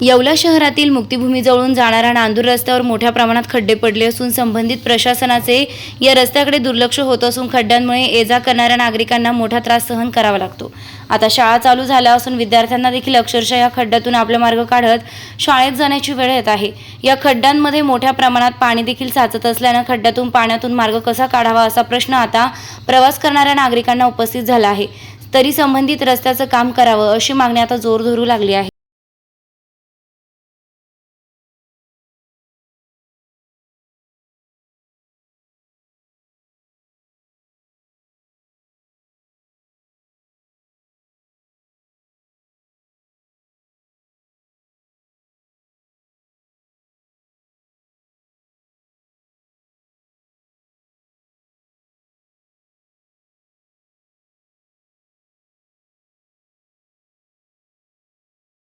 येवला शहरातील मुक्तिभूमीजवळून जाणाऱ्या नांदूर रस्त्यावर मोठ्या प्रमाणात खड्डे पडले असून संबंधित प्रशासनाचे या रस्त्याकडे दुर्लक्ष होत असून खड्ड्यांमुळे ये जा करणाऱ्या नागरिकांना मोठा त्रास सहन करावा लागतो. आता शाळा चालू झाल्या असून विद्यार्थ्यांना देखील अक्षरशः या खड्ड्यातून आपला मार्ग काढत शाळेत जाण्याची वेळ येत आहे. या खड्ड्यांमध्ये मोठ्या प्रमाणात पाणी देखील साचत असल्यानं खड्ड्यातून पाण्यातून मार्ग कसा काढावा असा प्रश्न आता प्रवास करणाऱ्या नागरिकांना उपस्थित झाला आहे. तरी संबंधित रस्त्याचं काम करावं अशी मागणी आता जोर धरू लागली आहे.